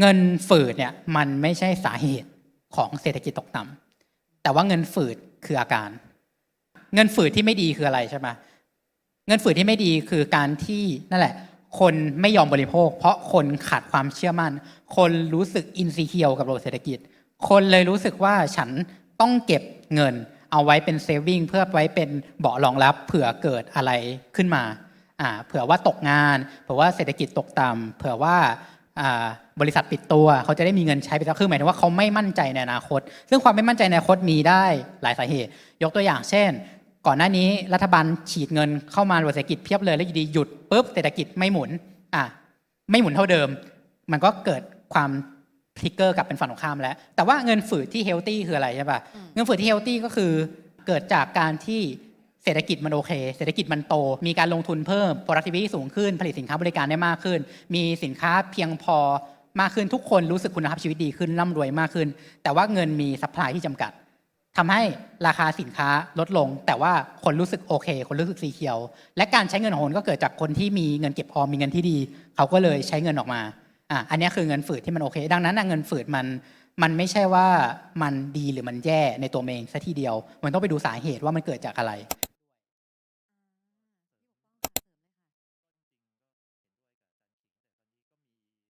เงินฝืดเนี่ยมันไม่ใช่สาเหตุของเศรษฐกิจตกต่ำแต่ว่าเงินฝืดคืออาการ เงินฝืดที่ไม่ดีคืออะไรใช่ไหมเงินฝืดที่ไม่ดีคือการที่นั่นแหละ คนไม่ยอมบริโภค เพราะคนขาดความเชื่อมั่น คนรู้สึกอินซีเคียวกับระบบเศรษฐกิจ คนเลยรู้สึกว่าฉันต้องเก็บเงินเอาไว้เป็นเซฟวิ่งเพื่อไว้เป็นเบาะรองรับ เผื่อเกิดอะไรขึ้นมาอ่าเผื่อว่าตกงาน เผื่อว่าเศรษฐกิจตกต่ำเผื่อว่า บริษัทปิดตัว เขาจะได้มีเงินใช้ไปแล้วคือหมายถึงว่าเขาไม่มั่นใจในอนาคต ซึ่งความไม่มั่นใจในอนาคตมีได้หลายสาเหตุ ยกตัวอย่างเช่น ก่อนหน้านี้รัฐบาลฉีดเงินเข้ามาบนเศรษฐกิจเพียบเลยแล้วอยู่ดีหยุดปุ๊บเศรษฐกิจไม่หมุนอะไม่หมุนเท่าเดิม มันก็เกิดความทริกเกอร์กลับเป็นฝั่งตรงข้ามแล้ว แต่ว่าเงินฝืดที่เฮลตี้คืออะไรใช่ปะเงินฝืดที่เฮลตี้ก็คือเกิดจากการที่ เศรษฐกิจมันโอเค เศรษฐกิจมันโต มีการลงทุนเพิ่ม productivity สูงขึ้น ผลิตสินค้าบริการได้มากขึ้น มีสินค้าเพียงพอมากขึ้น ทุกคนรู้สึกคุณภาพชีวิตดีขึ้นร่ำรวยมากขึ้น แต่ว่าเงินมีซัพพลายที่จำกัดทำให้ราคาสินค้าลดลง แต่ว่าคนรู้สึกโอเค คนรู้สึกสีเขียว และการใช้เงินของคนก็เกิดจากคนที่มีเงินเก็บออม มีเงินที่ดี เขาก็เลยใช้เงินออกมา อะ อันนี้คือเงินฝืดที่มันโอเค ดังนั้นเงินฝืดมันมันไม่ใช่ว่ามันดีหรือมันแย่ในตัวเองซะทีเดียว มันต้องไปดูสาเหตุว่ามันเกิดจากอะไร